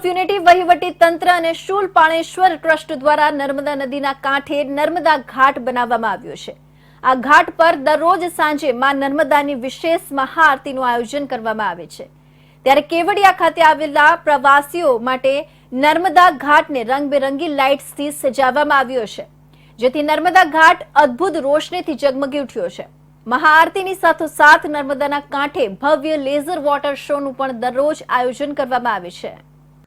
Of unity વહીવટી તંત્ર અને શૂલ પાણેશ્વર ટ્રસ્ટ દ્વારા નર્મદા નદીના કાંઠે નર્મદા ઘાટ બનાવવામાં આવ્યો છે આ ઘાટ પર દરરોજ સાંજે માં નર્મદાની વિશેષ મહાઆરતીનું આયોજન કરવામાં આવે છે ત્યારે કેવડિયા ખાતે આવેલા પ્રવાસીઓ માટે નર્મદા ઘાટને રંગબેરંગી લાઇટ્સથી સજાવવામાં આવ્યો છે જેથી નર્મદા ઘાટ અદ્ભુત રોશનીથી ઝગમગી ઉઠ્યો છે મહાઆરતીની સાથોસાથ નર્મદાના કાંઠે ભવ્ય લેઝર વોટર શોનું પણ દરરોજ આયોજન કરવામાં આવે છે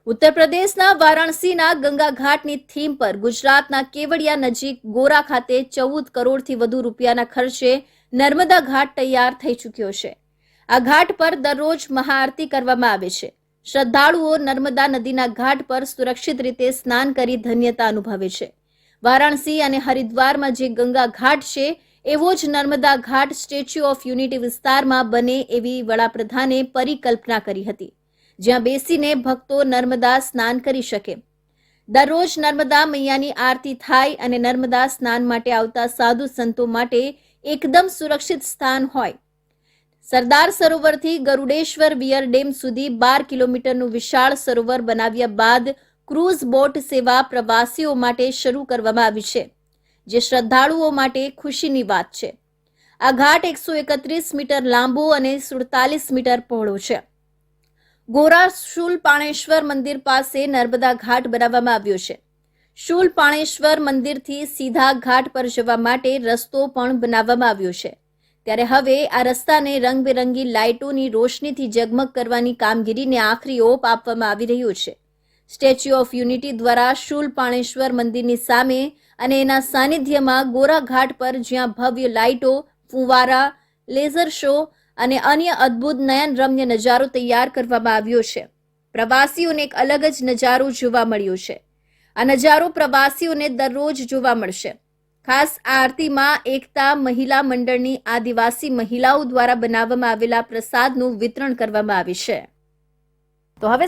ઉત્તર પ્રદેશના વારાણસીના ગંગા ઘાટની થીમ પર ગુજરાતના કેવડિયા નજીક ગોરા ખાતે ચૌદ કરોડથી વધુ રૂપિયાના ખર્ચે નર્મદા ઘાટ તૈયાર થઈ ચૂક્યો છે. આ ઘાટ પર દરરોજ મહાઆરતી કરવામાં આવે છે. શ્રદ્ધાળુઓ નર્મદા નદીના ઘાટ પર સુરક્ષિત રીતે સ્નાન કરી ધન્યતા અનુભવે છે. વારાણસી અને હરિદ્વારમાં જે ગંગા ઘાટ છે, એવો જ નર્મદા ઘાટ સ્ટેચ્યુ ઓફ યુનિટી વિસ્તારમાં બને એવી વડાપ્રધાને પરિકલ્પના કરી હતી. જ્યાં બેસીને ભક્તો નર્મદા સ્નાન કરી શકે. દરરોજ નર્મદા મૈયાની આરતી થાય અને નર્મદા સ્નાન માટે આવતા સાધુ સંતો માટે એકદમ સુરક્ષિત સ્થાન હોય. સરદાર સરોવરથી ગરુડેશ્વર વિયર ડેમ સુધી બાર કિલોમીટરનું વિશાળ સરોવર બનાવ્યા બાદ ક્રૂઝ બોટ સેવા પ્રવાસીઓ માટે શરૂ કરવામાં આવી છે, જે શ્રદ્ધાળુઓ માટે ખુશીની વાત છે. આ ઘાટ એકસો એકત્રીસ મીટર લાંબો અને સુડતાલીસ મીટર પહોળો છે. ગોરા શુલ પાણેશ્વર મંદિર પાસે નર્મદા ઘાટ બનાવવામાં આવ્યો છે. શુલ પાણેશ્વર મંદિરથી સીધા ઘાટ પર જવા માટે રસ્તો પણ બનાવવામાં આવ્યો છે. ત્યારે હવે આ રસ્તાને રંગબેરંગી લાઇટોની રોશનીથી ઝગમગ કરવાની કામગીરીને આખરી ઓપ આપવામાં આવી રહ્યો છે. સ્ટેચ્યુ ઓફ યુનિટી દ્વારા શુલ પાણેશ્વર મંદિરની સામે અને એના સાનિધ્યમાં ગોરા ઘાટ પર જ્યાં ભવ્ય લાઇટો, ફુવારા, લેઝર શો અને અન્ય અદ્ભુત નયનરમ્ય નજારો તૈયાર કરવામાં આવ્યો છે. પ્રવાસીઓને એક અલગ જ નજારો જોવા મળ્યો છે. આ નજારો પ્રવાસીઓને દરરોજ જોવા મળશે. ખાસ આરતીમાં એકતા મહિલા મંડળની આદિવાસી મહિલાઓ દ્વારા બનાવવામાં આવેલા પ્રસાદનું વિતરણ કરવામાં આવે છે. તો હવે